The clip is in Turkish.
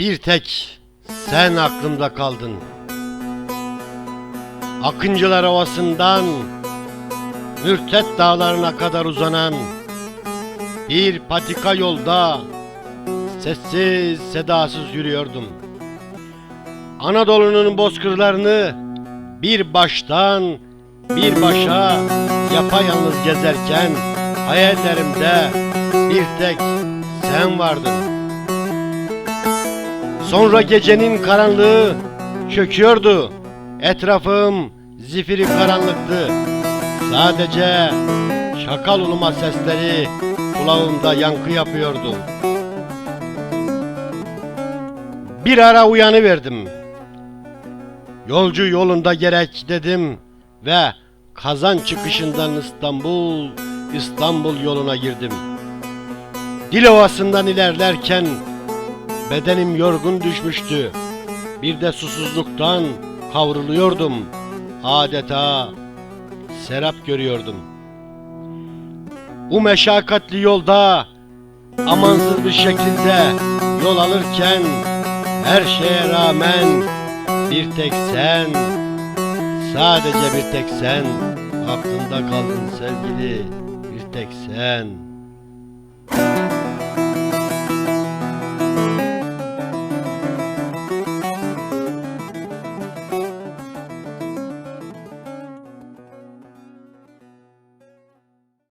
Bir tek sen aklımda kaldın. Akıncılar Ovası'ndan Mürtet dağlarına kadar uzanan bir patika yolda sessiz sedasız yürüyordum. Anadolu'nun bozkırlarını bir baştan bir başa yapayalnız gezerken hayallerimde bir tek sen vardın. Sonra gecenin karanlığı çöküyordu. Etrafım zifiri karanlıktı. Sadece şakal uluma sesleri kulağımda yankı yapıyordu. Bir ara uyanıverdim. Yolcu yolunda gerek dedim ve kazan çıkışından İstanbul, İstanbul yoluna girdim. Dilovası'ndan ilerlerken bedenim yorgun düşmüştü. Bir de susuzluktan kavruluyordum. Adeta serap görüyordum. Bu meşakkatli yolda amansız bir şekilde yol alırken her şeye rağmen bir tek sen, sadece bir tek sen aklımda kaldın sevgili, bir tek sen.